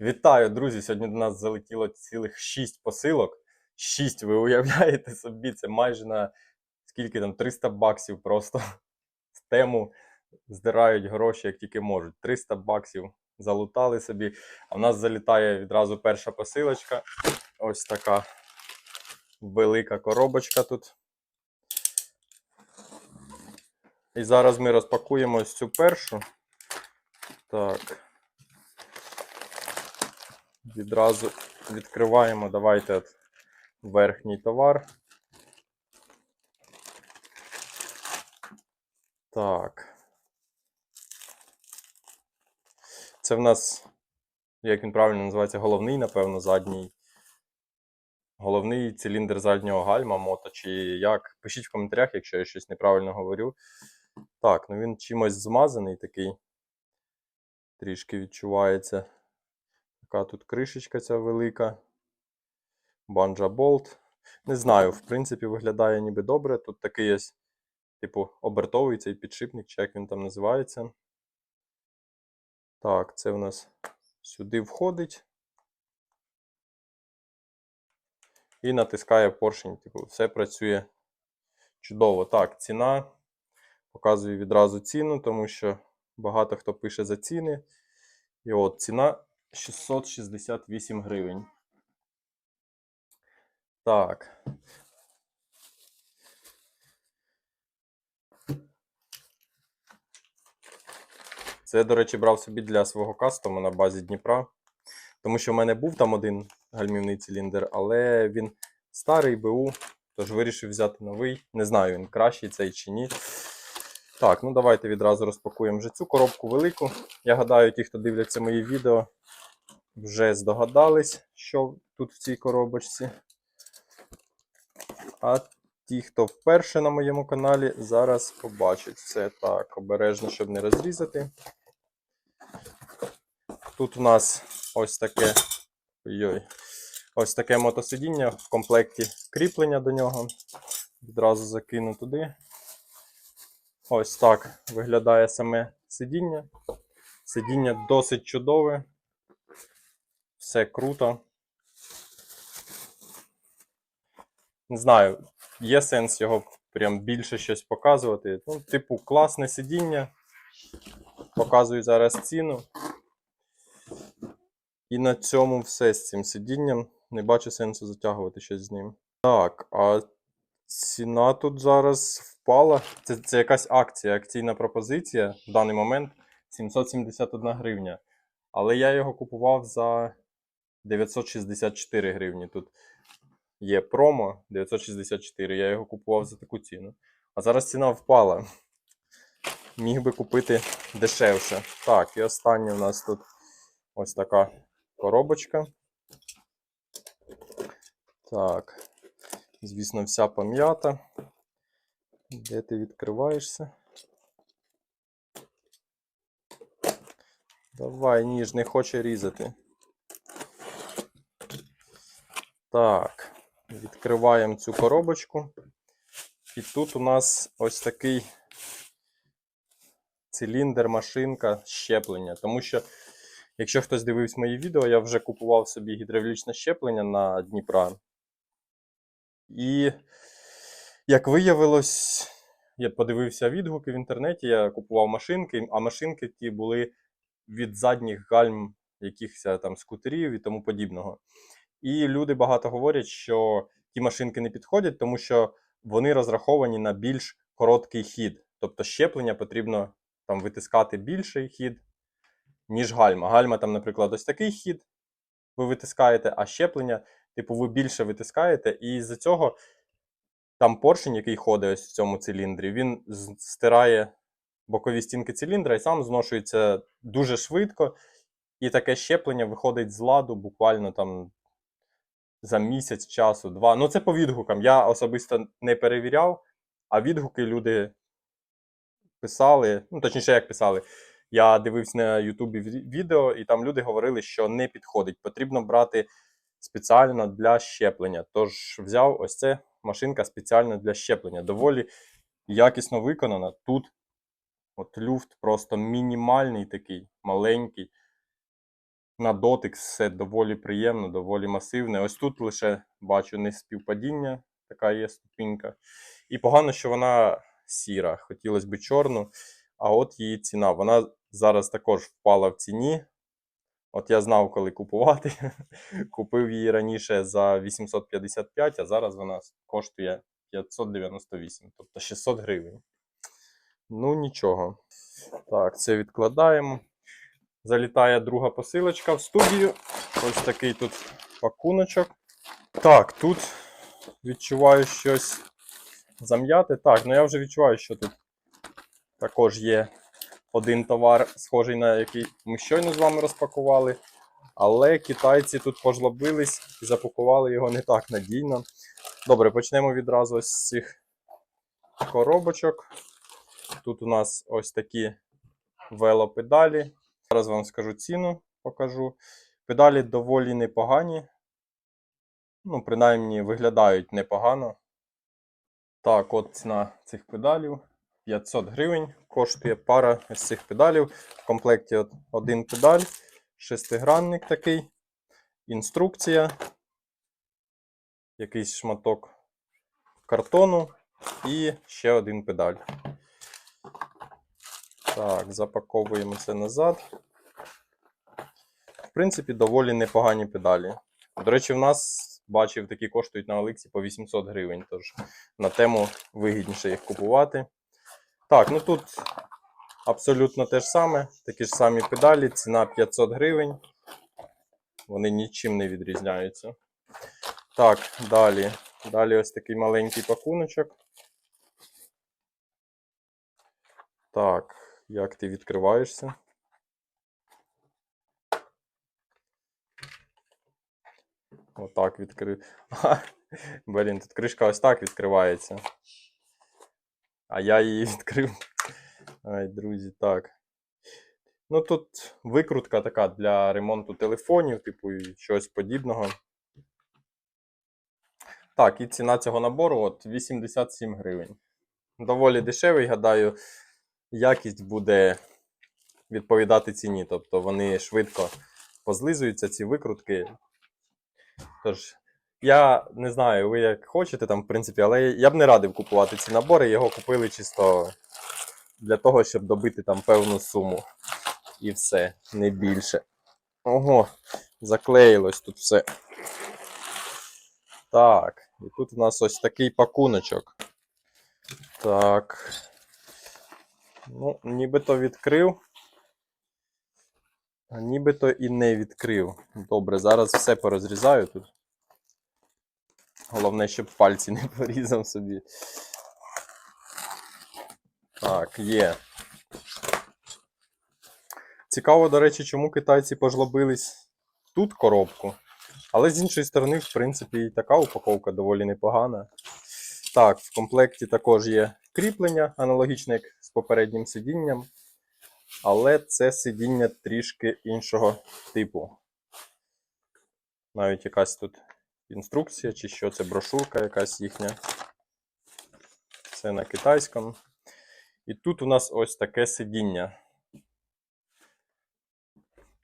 Вітаю, друзі! Сьогодні до нас залетіло цілих 6 посилок. 6, ви уявляєте собі, це майже на скільки там 300 баксів просто з тему здирають гроші, як тільки можуть. 300 баксів залутали собі. А в нас залітає відразу перша посилочка. Ось така велика коробочка тут. І зараз ми розпакуємо ось цю першу. Так. Відразу відкриваємо. Давайте верхній товар. Так. Це в нас, як він правильно називається, головний, напевно, задній. Головний циліндр заднього гальма, мото, чи як. Пишіть в коментарях, якщо я щось неправильно говорю. Так, ну він чимось змазаний такий. Трішки відчувається. Така тут кришечка ця велика. Банджа болт. Не знаю, в принципі, виглядає ніби добре. Тут такий є, типу, обертовий цей підшипник, чи як він там називається. Так, це в нас сюди входить. І натискає поршень. Типу, все працює чудово. Так, ціна. Показую відразу ціну, тому що багато хто пише за ціни. І от ціна 668 гривень. Так. Це, до речі, брав собі для свого кастому на базі Дніпра. Тому що в мене був там один гальмівний циліндр, але він старий БУ, тож вирішив взяти новий. Не знаю, він кращий цей чи ні. Так, ну давайте відразу розпакуємо вже цю коробку велику. Я гадаю, ті, хто дивляться мої відео, вже здогадались, що тут в цій коробочці. А ті, хто вперше на моєму каналі, зараз побачать все так. Обережно, щоб не розрізати. Тут у нас ось таке. Ой-ой. Ось таке мотосидіння в комплекті кріплення до нього. Відразу закину туди. Ось так виглядає саме сидіння. Сидіння досить чудове. Все круто. Не знаю, є сенс його прям більше щось показувати. Ну, типу, класне сидіння. Показую зараз ціну. І на цьому все з цим сидінням. Не бачу сенсу затягувати щось з ним. Так, а ціна тут зараз впала. Це, це якась акція, акційна пропозиція в даний момент 771 гривня. Але я його купував за 964 гривні. Тут є промо 964. Я його купував за таку ціну. А зараз ціна впала. Міг би купити дешевше. Так, і останнє у нас тут ось така коробочка. Так. Звісно, вся пом'ята. Де ти відкриваєшся? Давай, ніж не хоче різати. Так, відкриваємо цю коробочку. І тут у нас ось такий циліндр, машинка щеплення. Тому що, якщо хтось дивився мої відео, я вже купував собі гідравлічне щеплення на Дніпра. І, як виявилось, я подивився відгуки в інтернеті, я купував машинки, а машинки ті були від задніх гальм якихось там скутерів і тому подібного. І люди багато говорять, що ті машинки не підходять, тому що вони розраховані на більш короткий хід. Тобто щеплення потрібно там витискати більший хід, ніж гальма. Гальма там, наприклад, ось такий хід ви витискаєте, а щеплення, типу, ви більше витискаєте, і з-за цього там поршень, який ходить ось в цьому циліндрі, він стирає бокові стінки циліндра і сам зношується дуже швидко. І таке щеплення виходить з ладу буквально там за місяць часу, два. Ну, це по відгукам. Я особисто не перевіряв, а відгуки люди писали. Ну, точніше, як писали. Я дивився на Ютубі відео, і там люди говорили, що не підходить. Потрібно брати спеціально для щеплення. Тож взяв ось це машинка спеціально для щеплення. Доволі якісно виконана. Тут от люфт просто мінімальний такий, маленький. На дотик все доволі приємно, доволі масивне. Ось тут лише бачу не співпадіння, така є ступінька. І погано, що вона сіра. Хотілося б чорну. А от її ціна. Вона зараз також впала в ціні. От я знав, коли купувати. Купив її раніше за 855, а зараз вона коштує 598, тобто 600 гривень. Ну, нічого. Так, це відкладаємо. Залітає друга посилочка в студію. Ось такий тут пакуночок. Так, тут відчуваю щось зам'яти. Так, ну я вже відчуваю, що тут також є один товар, схожий на який ми щойно з вами розпакували. Але китайці тут пожлобились і запакували його не так надійно. Добре, почнемо відразу з цих коробочок. Тут у нас ось такі велопедалі. Зараз вам скажу ціну, покажу. Педалі доволі непогані. Ну, принаймні, виглядають непогано. Так, от ціна цих педалів. 500 гривень коштує пара із цих педалів. В комплекті от один педаль, шестигранник такий, інструкція, якийсь шматок картону і ще один педаль. Так, запаковуємо це назад. В принципі, доволі непогані педалі. До речі, в нас бачив, такі коштують на Олексі по 800 гривень. Тож на тему вигідніше їх купувати. Так, ну тут абсолютно те ж саме, такі ж самі педалі, ціна 500 гривень. Вони нічим не відрізняються. Так, далі. Далі ось такий маленький пакуночок. Так, як ти відкриваєшся? Отак відкрив. Блін, тут кришка ось так відкривається. А я її відкрив. Ай, друзі, так. Ну тут викрутка така для ремонту телефонів, типу, і щось подібного. Так, і ціна цього набору от 87 гривень. Доволі дешевий, гадаю, якість буде відповідати ціні. Тобто вони швидко позлизуються, ці викрутки. Тож, я не знаю, ви як хочете там, в принципі, але я б не радив купувати ці набори. Його купили чисто для того, щоб добити там певну суму. І все, не більше. Ого, заклеїлось тут все. Так, і тут у нас ось такий пакуночок. Так. Ну, нібито відкрив. А нібито і не відкрив. Добре, зараз все порозрізаю тут. Головне, щоб пальці не порізав собі. Так, є. Цікаво, до речі, чому китайці пожлобились тут коробку. Але з іншої сторони, в принципі, і така упаковка доволі непогана. Так, в комплекті також є кріплення, аналогічне як з попереднім сидінням. Але це сидіння трішки іншого типу. Навіть якась тут інструкція, чи що це брошурка якась їхня. Це на китайському. І тут у нас ось таке сидіння.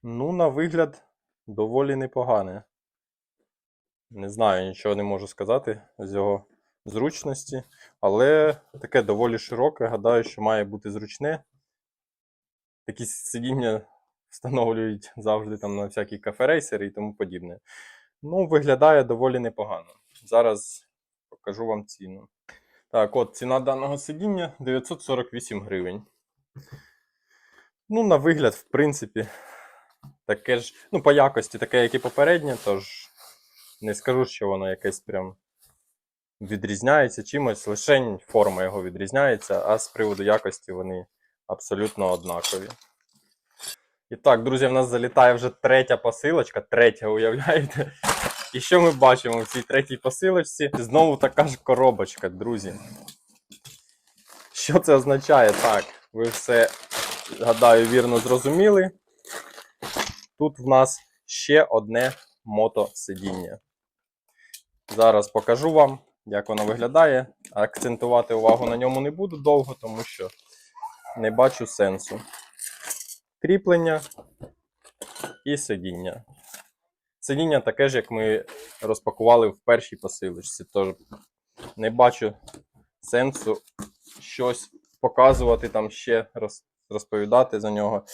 Ну, на вигляд, доволі непогане. Не знаю, нічого не можу сказати з його зручності, але таке доволі широке. Гадаю, що має бути зручне. Такі сидіння встановлюють завжди там на всякі кафе-рейсери і тому подібне. Ну, виглядає доволі непогано. Зараз покажу вам ціну. Так, от ціна даного сидіння 948 гривень. Ну, на вигляд, в принципі, таке ж, ну, по якості таке, як і попереднє, тож не скажу, що воно якесь прям відрізняється чимось, лише форма його відрізняється, а з приводу якості вони абсолютно однакові. І так, друзі, в нас залітає вже третя посилочка, третя, уявляєте? І що ми бачимо в цій третій посилочці? Знову така ж коробочка, друзі. Що це означає? Так, ви все, гадаю, вірно зрозуміли. Тут в нас ще одне мотосидіння. Зараз покажу вам, як воно виглядає. Акцентувати увагу на ньому не буду довго, тому що не бачу сенсу. Кріплення. і сидіння. Сидіння таке ж, як ми розпакували в першій посилочці. Тож не бачу сенсу щось показувати там ще, роз- розповідати за нього.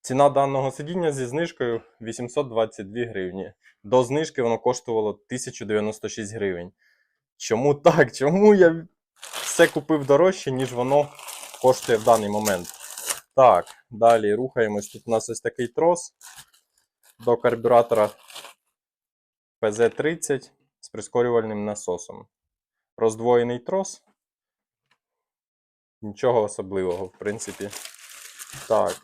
Ціна даного сидіння зі знижкою 822 гривні. До знижки воно коштувало 1096 гривень. Чому так? Чому я все купив дорожче, ніж воно коштує в даний момент? Так, далі рухаємось. Тут у нас ось такий трос до карбюратора PZ30 з прискорювальним насосом. Роздвоєний трос. Нічого особливого, в принципі. Так.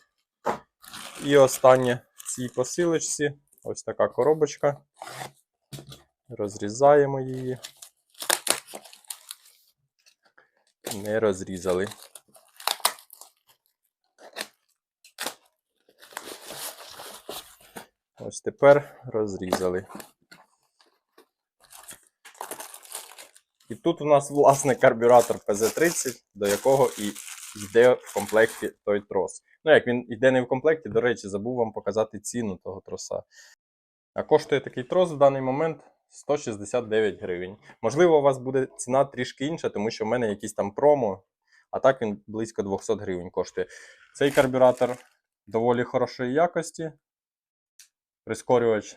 І останнє в цій посилочці. Ось така коробочка. Розрізаємо її. Не розрізали. Ось тепер розрізали. І тут у нас власне карбюратор PZ30, до якого і йде в комплекті той трос. Ну, як він йде не в комплекті, до речі, забув вам показати ціну того троса. А коштує такий трос в даний момент 169 гривень. Можливо, у вас буде ціна трішки інша, тому що в мене якийсь там промо, а так він близько 200 гривень коштує. Цей карбюратор доволі хорошої якості. Прискорювач,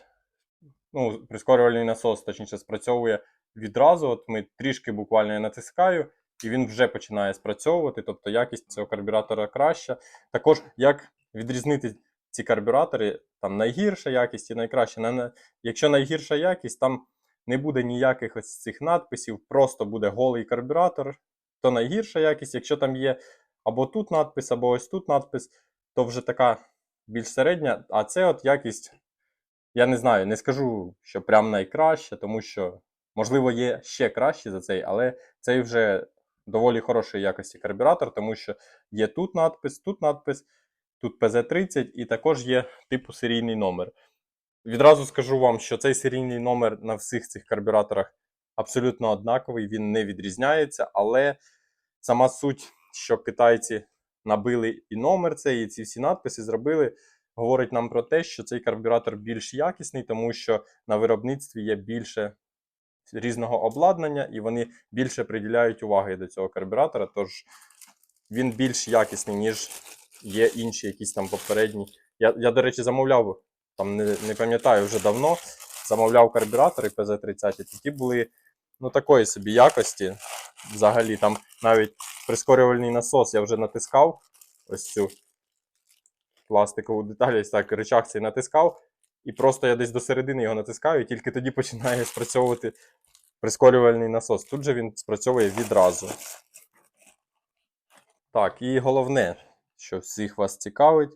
ну, прискорювальний насос, точніше, спрацьовує відразу. От ми трішки буквально я натискаю, і він вже починає спрацьовувати. Тобто якість цього карбюратора краща. Також як відрізнити ці карбюратори, там найгірша якість і найкраща. На- на- Якщо найгірша якість, там не буде ніяких ось цих надписів, просто буде голий карбюратор, то найгірша якість. Якщо там є або тут надпис, або ось тут надпис, то вже така більш середня. А це от якість, я не знаю, не скажу, що прям найкраща, тому що, можливо, є ще кращі за цей, але цей вже доволі хорошої якості карбюратор, тому що є тут надпис, тут надпис, тут PZ30 і також є типу серійний номер. Відразу скажу вам, що цей серійний номер на всіх цих карбюраторах абсолютно однаковий, він не відрізняється, але сама суть, що китайці набили і номер цей, і ці всі надписи зробили, говорить нам про те, що цей карбюратор більш якісний, тому що на виробництві є більше різного обладнання, і вони більше приділяють уваги до цього карбюратора. Тож він більш якісний, ніж є інші якісь там попередні. Я, я до речі, замовляв, там не, не пам'ятаю вже давно, замовляв карбюратори PZ30, і ті були ну, такої собі якості. Взагалі, там навіть прискорювальний насос я вже натискав ось цю пластикову деталь, ось так рычаг цей натискав, і просто я десь до середини його натискаю, і тільки тоді починає спрацьовувати прискорювальний насос. Тут же він спрацьовує відразу. Так, і головне, що всіх вас цікавить,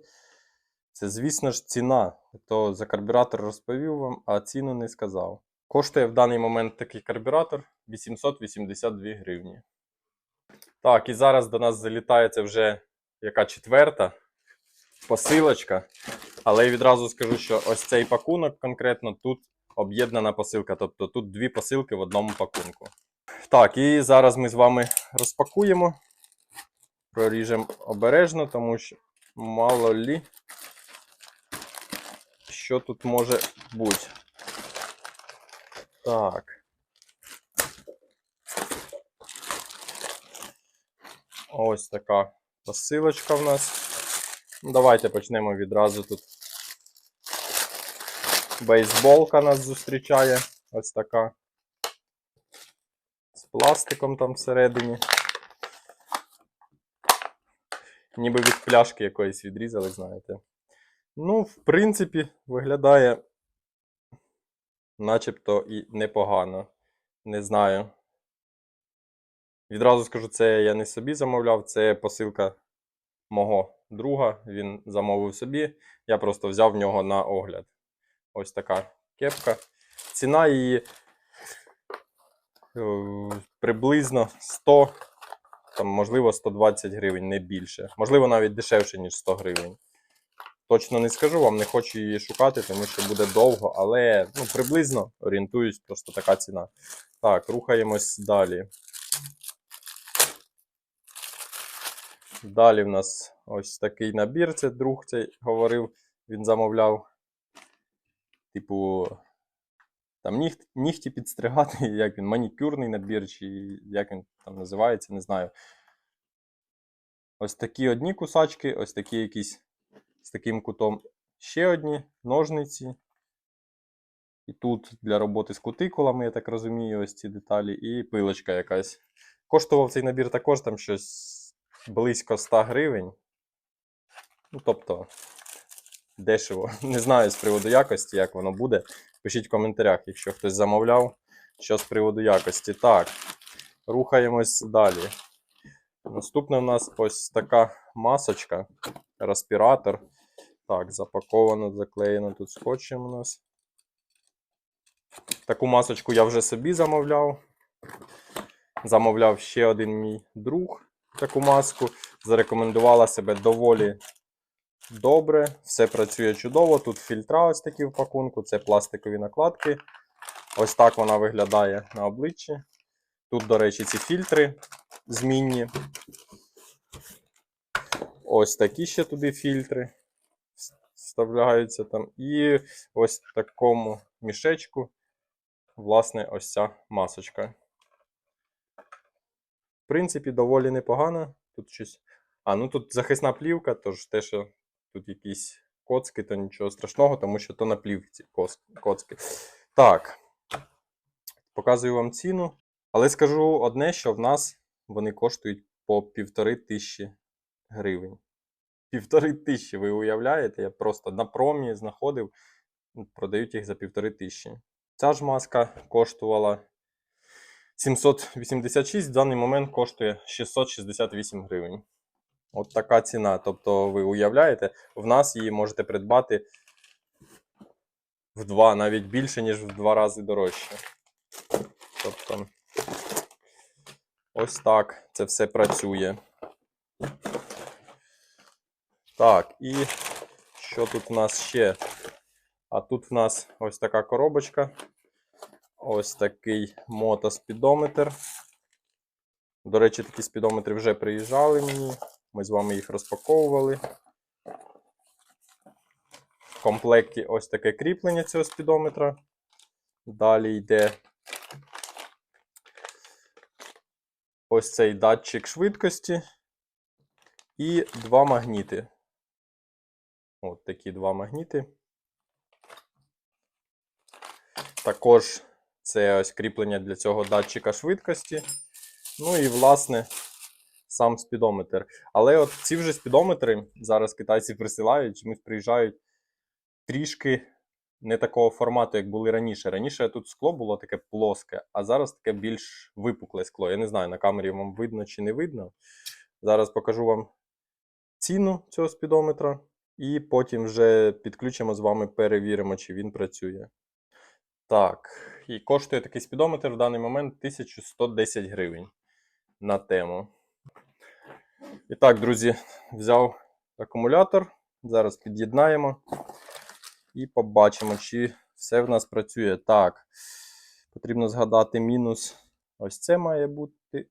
це, звісно ж, ціна. То за карбюратор розповів вам, а ціну не сказав. Коштує в даний момент такий карбюратор 882 гривні. Так, і зараз до нас залітає це вже яка четверта посилочка. Але я відразу скажу, що ось цей пакунок конкретно тут об'єднана посилка. Тобто тут дві посилки в одному пакунку. Так, і зараз ми з вами розпакуємо. Проріжемо обережно, тому що мало лі, що тут може бути. Так. Ось така посилочка в нас. Ну, Давайте почнемо відразу тут. Бейсболка нас зустрічає. Ось така. З пластиком там всередині. Ніби від пляшки якоїсь відрізали, знаєте. Ну, в принципі, виглядає начебто і непогано. Не знаю. Відразу скажу, це я не собі замовляв, це посилка мого друга. Він замовив собі. Я просто взяв в нього на огляд. Ось така кепка. Ціна її е, приблизно 100, там, можливо, 120 гривень, не більше. Можливо, навіть дешевше, ніж 100 гривень. Точно не скажу вам, не хочу її шукати, тому що буде довго, але ну, приблизно орієнтуюсь, просто така ціна. Так, рухаємось далі. Далі в нас ось такий набір. Це друг цей говорив, він замовляв типу, там нігті, нігті підстригати, як він, манікюрний набір, чи як він там називається, не знаю. Ось такі одні кусачки, ось такі якісь з таким кутом ще одні ножниці. І тут для роботи з кутикулами, я так розумію, ось ці деталі, і пилочка якась. Коштував цей набір також там щось близько 100 гривень. Ну, тобто, дешево. Не знаю з приводу якості, як воно буде. Пишіть в коментарях, якщо хтось замовляв, що з приводу якості. Так, рухаємось далі. Наступна в нас ось така масочка, респіратор. Так, запаковано, заклеєно тут скотчем у нас. Таку масочку я вже собі замовляв. Замовляв ще один мій друг таку маску. Зарекомендувала себе доволі добре. Все працює чудово. Тут фільтра ось такі в пакунку, це пластикові накладки. Ось так вона виглядає на обличчі. Тут, до речі, ці фільтри змінні. Ось такі ще туди фільтри вставляються там. І ось в такому мішечку, власне, ось ця масочка. В принципі, доволі непогано. Тут щось. А, ну тут захисна плівка, тож те, що тут якісь коцки, то нічого страшного, тому що то на плівці коцки. Так. Показую вам ціну. Але скажу одне, що в нас вони коштують по півтори тисячі гривень. Півтори тисячі, ви уявляєте? Я просто на промі знаходив, продають їх за півтори тисячі. Ця ж маска коштувала 786, в даний момент коштує 668 гривень. От така ціна. Тобто, ви уявляєте, в нас її можете придбати в два, навіть більше, ніж в два рази дорожче. Тобто, ось так це все працює. Так, і що тут в нас ще? А тут в нас ось така коробочка. Ось такий мотоспідометр. До речі, такі спідометри вже приїжджали мені. Ми з вами їх розпаковували. В комплекті ось таке кріплення цього спідометра. Далі йде ось цей датчик швидкості і два магніти. От такі два магніти. Також це ось кріплення для цього датчика швидкості. Ну і, власне, сам спідометр. Але от ці вже спідометри зараз китайці присилають, чомусь приїжджають трішки не такого формату, як були раніше. Раніше тут скло було таке плоске, а зараз таке більш випукле скло. Я не знаю, на камері вам видно чи не видно. Зараз покажу вам ціну цього спідометра, і потім вже підключимо з вами, перевіримо, чи він працює. Так, і коштує такий спідометр в даний момент 1110 гривень на тему. І так, друзі, взяв акумулятор. Зараз під'єднаємо і побачимо, чи все в нас працює. Так, потрібно згадати мінус. Ось це має бути.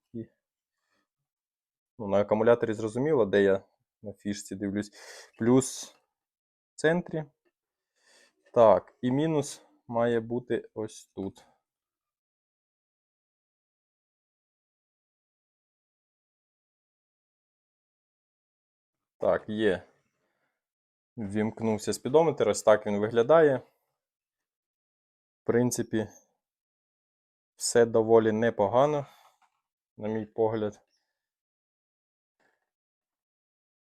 Ну, на акумуляторі зрозуміло, де я на фішці дивлюсь. Плюс в центрі. Так, і мінус має бути ось тут. Так, є. Ввімкнувся спідометр, ось так він виглядає. В принципі, все доволі непогано, на мій погляд.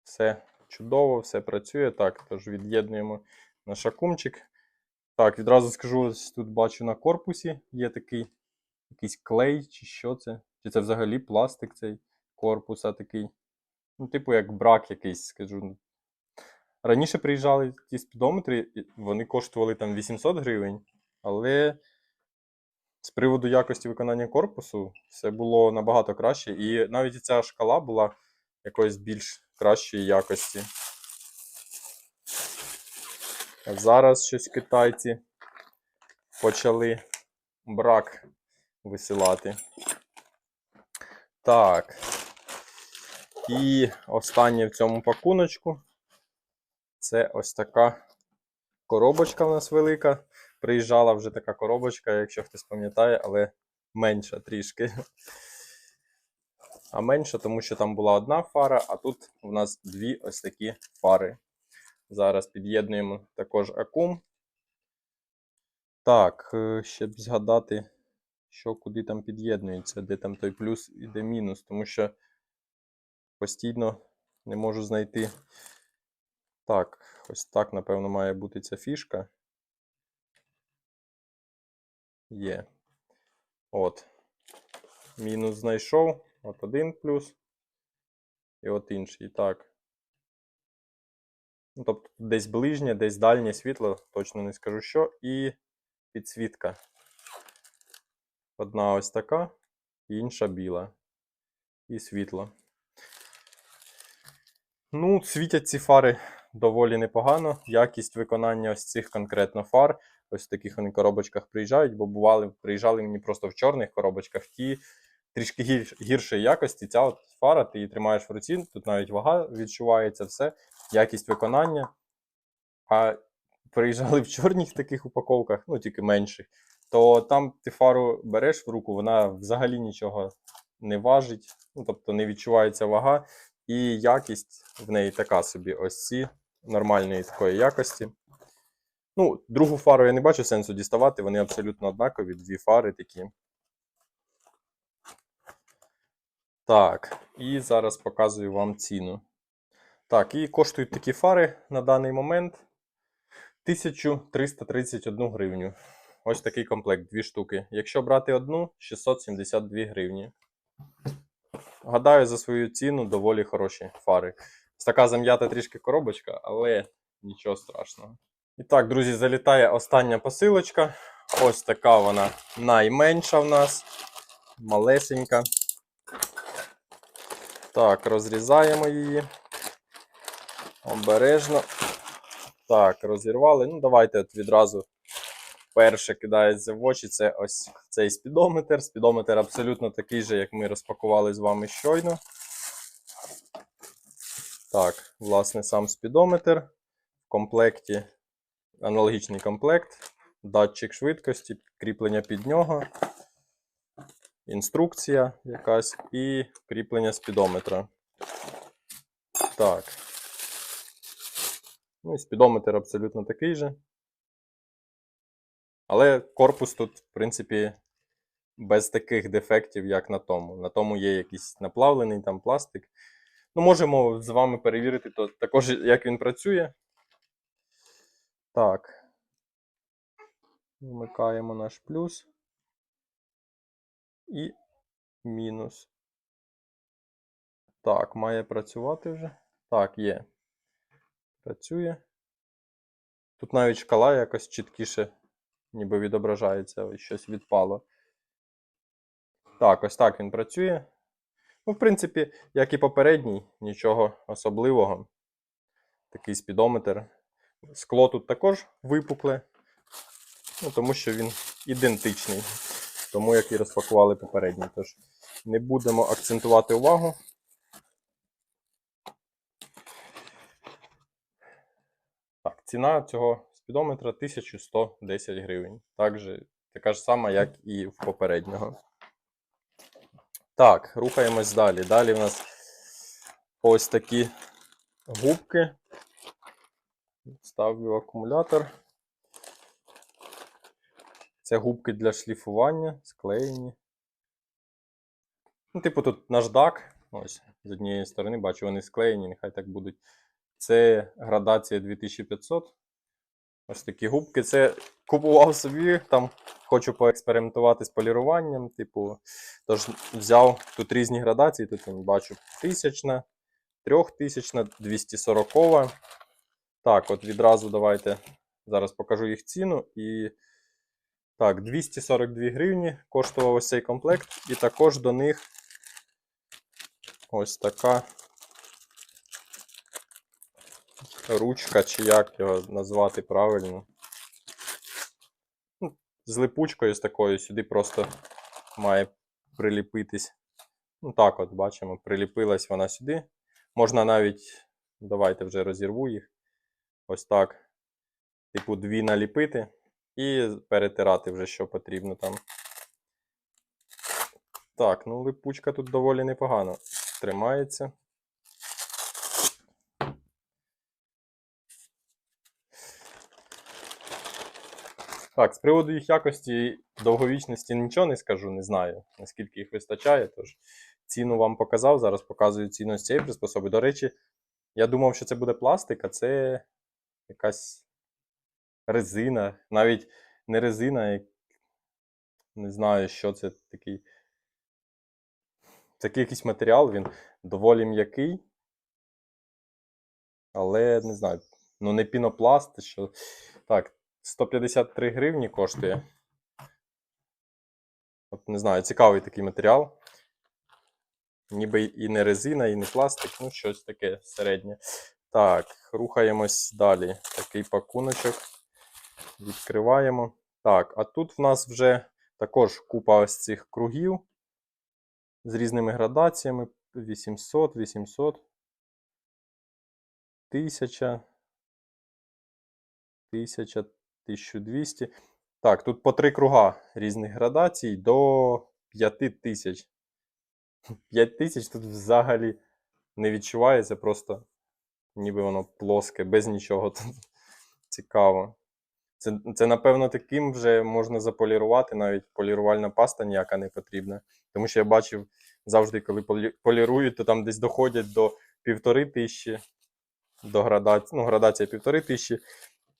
Все чудово, все працює. Так, тож від'єднуємо наш акумчик. Так, відразу скажу, ось тут бачу на корпусі є такий якийсь клей, чи що це? Чи це взагалі пластик цей корпуса такий. Ну, типу, як брак якийсь, скажу. Раніше приїжджали ті спідометри, вони коштували там 800 гривень, але з приводу якості виконання корпусу все було набагато краще. І навіть ця шкала була якоїсь більш кращої якості. А зараз щось китайці почали брак висилати. Так. І останнє в цьому пакуночку це ось така коробочка в нас велика. приїжджала вже така коробочка, якщо хтось пам'ятає, але менша трішки. А менша, тому що там була одна фара, а тут у нас дві ось такі фари. Зараз під'єднуємо також акум. Так, ще б згадати, що куди там під'єднується, де там той плюс і де мінус, тому що постійно не можу знайти. Так, ось так, напевно, має бути ця фішка. Є. От. Мінус знайшов. От один плюс. І от інший. Так. Ну, тобто десь ближнє, десь дальнє світло, точно не скажу що. І підсвітка. Одна ось така, інша біла. І світло. Ну, світять ці фари доволі непогано. Якість виконання ось цих конкретно фар. Ось в таких вони коробочках приїжджають, бо бували, приїжджали мені просто в чорних коробочках. Ті трішки гірш, гіршої якості. Ця от фара, ти її тримаєш в руці, тут навіть вага відчувається, все, якість виконання. А приїжджали в чорних таких упаковках, ну тільки менших, то там ти фару береш в руку, вона взагалі нічого не важить, ну тобто не відчувається вага. І якість в неї така собі ось ці нормальної такої якості. Ну, другу фару я не бачу сенсу діставати, вони абсолютно однакові, дві фари такі. Так, і зараз показую вам ціну. Так, і коштують такі фари на даний момент 1331 гривню. Ось такий комплект, дві штуки. Якщо брати одну, 672 гривні. Гадаю, за свою ціну доволі хороші фари. Така зам'ята трішки коробочка, але нічого страшного. І так, друзі, залітає остання посилочка. Ось така вона найменша в нас. Малесенька. Так, розрізаємо її. Обережно. Так, розірвали. Ну, давайте от відразу перше кидається в очі. Це ось цей спідометр. Спідометр абсолютно такий же, як ми розпакували з вами щойно. Так, власне, сам спідометр. В комплекті аналогічний комплект, датчик швидкості, кріплення під нього, інструкція якась і кріплення спідометра. Так. Ну і спідометр абсолютно такий же. Але корпус тут, в принципі, без таких дефектів, як на тому. На тому є якийсь наплавлений там пластик. Ну, можемо з вами перевірити то, також, як він працює. Так. Вмикаємо наш плюс. І мінус. Так, має працювати вже. Так, є. Працює. Тут навіть шкала якось чіткіше, ніби відображається, ось щось відпало. Так, ось так він працює. Ну, в принципі, як і попередній, нічого особливого. Такий спідометр. Скло тут також випукле, ну, тому що він ідентичний, тому як і розпакували попередній. Тож не будемо акцентувати увагу. Так, ціна цього спідометра 1110 гривень. Також така ж сама, як і в попереднього. Так, рухаємось далі. Далі в нас ось такі губки. Ставлю акумулятор. Це губки для шліфування, склеєні. Ну, типу, тут наждак. Ось, з однієї сторони, бачу, вони склеєні, нехай так будуть. Це градація 2500. Ось такі губки. Це купував собі, там хочу поекспериментувати з поліруванням. Типу, тож взяв тут різні градації. Тут бачу 1000, 3000, 240. Так, от відразу давайте зараз покажу їх ціну. І так, 242 гривні коштував ось цей комплект. І також до них ось така ручка, чи як його назвати правильно. Ну, З липучкою з такою сюди просто має приліпитись. Ну так, от бачимо, приліпилась вона сюди. Можна навіть, давайте вже розірву їх. Ось так. Типу, дві наліпити. І перетирати вже, що потрібно там. Так, ну липучка тут доволі непогано тримається. Так, з приводу їх якості довговічності нічого не скажу, не знаю, наскільки їх вистачає. Тож ціну вам показав, зараз показую ціну з цієї приспособи. До речі, я думав, що це буде пластик, це якась резина. Навіть не резина, як- не знаю, що це такий. Такий якийсь матеріал, він доволі м'який. Але не знаю, ну не пінопласт, що. Так, 153 гривні коштує. От не знаю, цікавий такий матеріал. Ніби і не резина, і не пластик, ну щось таке середнє. Так, рухаємось далі. Такий пакуночок. Відкриваємо. Так, а тут в нас вже також купа ось цих кругів з різними градаціями. 800, 800, 1000, 1000, 1200. Так, тут по три круга різних градацій до 5000. 5000 тут взагалі не відчувається, просто ніби воно плоске, без нічого. Тут цікаво. Це, це, напевно, таким вже можна заполірувати, навіть полірувальна паста ніяка не потрібна. Тому що я бачив завжди, коли полірують, то там десь доходять до півтори тисячі, до градації, ну, градація півтори тисячі,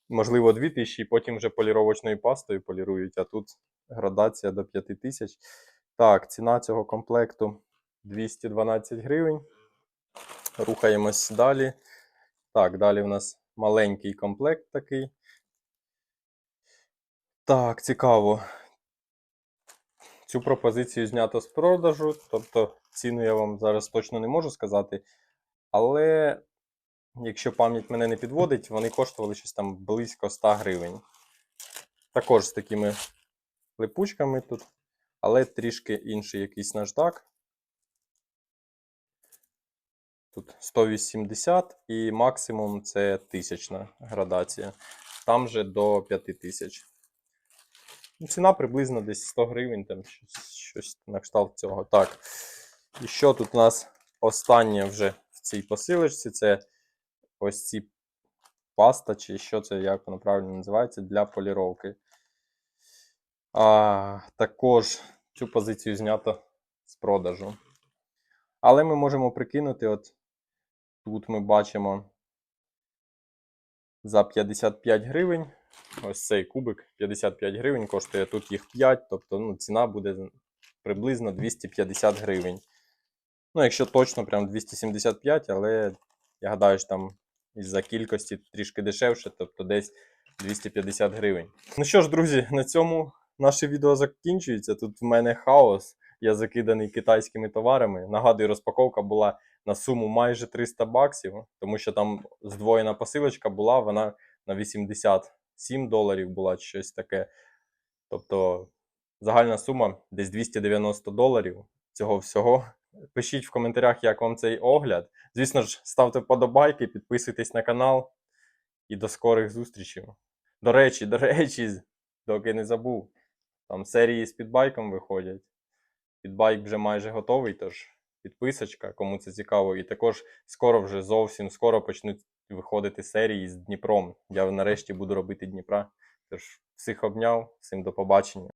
можливо, дві тисячі, і потім вже поліровочною пастою полірують, а тут градація до п'яти тисяч. Так, ціна цього комплекту 212 гривень. Рухаємось далі. Так, далі у нас маленький комплект такий. Так, цікаво. Цю пропозицію знято з продажу, тобто ціну я вам зараз точно не можу сказати. Але якщо пам'ять мене не підводить, вони коштували щось там близько 100 гривень. Також з такими липучками тут, але трішки інший якийсь наждак. Тут 180 і максимум це тисячна градація. Там же до 5000. Ну, Ціна приблизно десь 100 гривень, там щось, щось на кшталт цього. Так. І що тут у нас останнє вже в цій посилочці? Це ось ці паста, чи що це, як воно правильно називається, для поліровки. А, також цю позицію знято з продажу. Але ми можемо прикинути, от тут ми бачимо за 55 гривень. Ось цей кубик 55 гривень коштує, тут їх 5, тобто ну, ціна буде приблизно 250 гривень. Ну, якщо точно, прям 275, але я гадаю, що там із-за кількості трішки дешевше, тобто десь 250 гривень. Ну що ж, друзі, на цьому наше відео закінчується. Тут в мене хаос. Я закиданий китайськими товарами. Нагадую, розпаковка була на суму майже 300 баксів, тому що там здвоєна посилочка була, вона на 87 доларів була чи щось таке. Тобто загальна сума десь 290 доларів цього всього. Пишіть в коментарях, як вам цей огляд. Звісно ж, ставте вподобайки, підписуйтесь на канал і до скорих зустрічей. До речі, до речі, доки не забув, там серії з підбайком виходять. Підбайк вже майже готовий, тож підписочка, кому це цікаво. І також скоро вже зовсім скоро почнуть виходити серії з Дніпром. Я нарешті буду робити Дніпра. Тож всіх обняв, всім до побачення.